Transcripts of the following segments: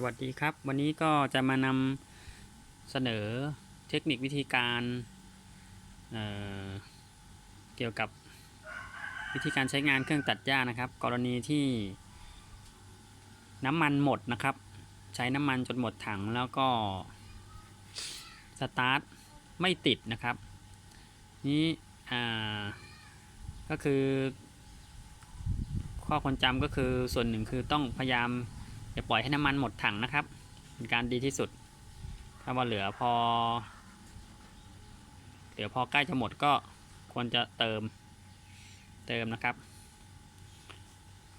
สวัสดีครับ วันนี้ก็จะมานำเสนอเทคนิควิธีการเเกี่ยวกับวิธีการใช้งานเครื่องตัดหญ้านะครับ กรณีที่น้ำมันหมดนะครับ ใช้น้ำมันจนหมดถังแล้วก็สตาร์ทไม่ติดนะครับ นี้ก็คือข้อควรจำก็คือส่วนหนึ่งคือต้องพยายาม อย่าปล่อยให้น้ำมันหมดถังนะครับ เป็นการดีที่สุด ถ้าว่าเหลือพอ เหลือพอใกล้จะหมดก็ควรจะเติม เติมนะครับ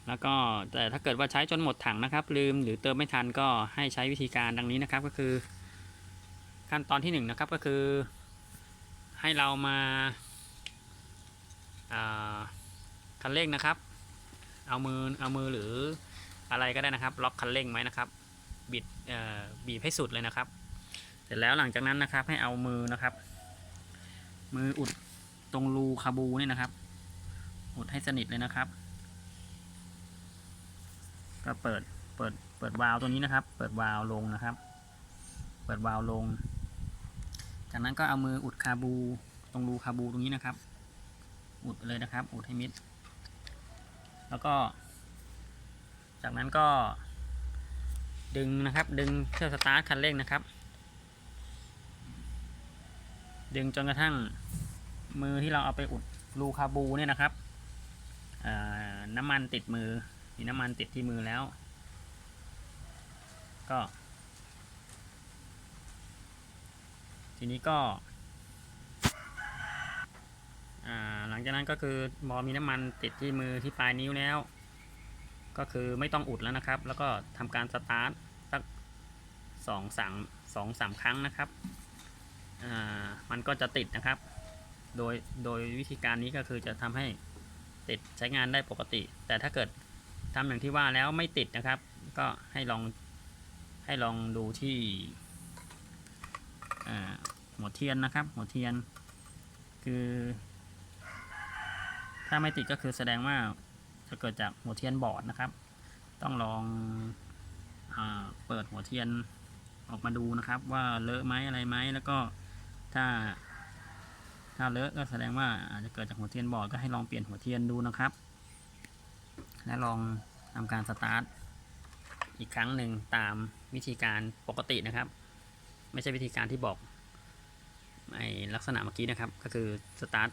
แล้วก็แต่ถ้าเกิดว่าใช้จนหมดถังนะครับ ลืมหรือเติมไม่ทันก็ให้ใช้วิธีการดังนี้นะครับก็คือ ขั้นตอนที่หนึ่งนะครับก็คือ ให้เรามาอ่าคันเร่งนะครับ เอามือเอามือหรือ อะไรก็ได้นะครับ ล็อกคันเร่งไว้นะครับ บิดเอ่อบีบให้สุดเลยนะครับ เสร็จแล้วหลังจากนั้นนะครับให้เอามือนะครับ มืออุดตรงรูคาบูนี่นะครับ อุดให้สนิทเลยนะครับ ก็เปิดเปิดเปิดวาล์วตัวนี้นะครับ เปิดวาล์วลงนะครับ เปิดวาล์วลง จากนั้นก็เอามืออุดคาบูตรงรูคาบูตรงนี้นะครับ อุดเลยนะครับ อุดให้มิด แล้วก็ จากนั้นก็ ดึงนะครับ ดึงเครื่องสตาร์ทคันเร่งนะครับ ดึงจนกระทั่งมือที่เราเอาไปอุดรูคาบูเนี่ยนะครับน้ำมันติดมือ มีน้ำมันติดที่มือแล้ว ก็ ทีนี้ก็หลังจากนั้นก็คือมอมีน้ำมันติดที่มือที่ปลายนิ้วแล้ว ก็คือไม่ต้องอุดแล้วนะครับ แล้วก็ทำการสตาร์ทสักสองสามสองสามครั้งนะครับมันก็จะติดนะครับ โดยโดยวิธีการนี้ก็คือจะทำให้ติดใช้งานได้ปกติ แต่ถ้าเกิดทำอย่างที่ว่าแล้วไม่ติดนะครับ ก็ให้ลองให้ลองดูที่หัวเทียนนะครับ หัวเทียนคือ ถ้าไม่ติดก็คือแสดงว่า จะเกิดจากหัวเทียนบอดนะครับ ต้องลองอเปิดหัวเทียนออกมาดูนะครับ ว่าเลอะไหมอะไรไหมแล้วก็ถ้า ถ้าเลอะก็แสดงว่าอาจจะเกิดจากหัวเทียนบอดก็ให้ลองเปลี่ยนหัวเทียนดูนะครับ และลองทำการสตาร์ทอีกครั้งหนึ่งตามวิธีการปกตินะครับ ไม่ใช่วิธีการที่บอกไอลักษณะเมื่อกี้นะครับ ก็คือสตาร์ท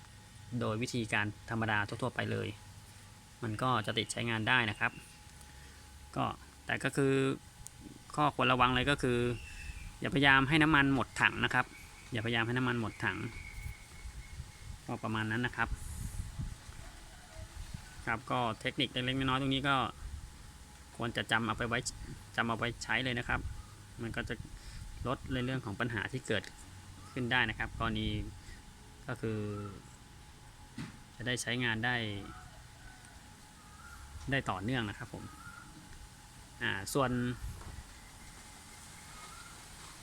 โดยวิธีการธรรมดาทั่วๆไปเลย มันก็จะติดใช้งานได้นะครับ ก็แต่ก็คือข้อควรระวังเลยก็คือ อย่าพยายามให้น้ำมันหมดถังนะครับ อย่าพยายามให้น้ำมันหมดถัง ก็ประมาณนั้นนะครับ ครับก็เทคนิคเล็กๆน้อยๆตรงนี้ก็ควรจะจำเอาไปไว้จำเอาไปใช้เลยนะครับ มันก็จะลดในเรื่องของปัญหาที่เกิดขึ้นได้นะครับ กรณีก็คือ จะได้ใช้งานได้ ได้ต่อเนื่องนะครับผม อ่า ส่วน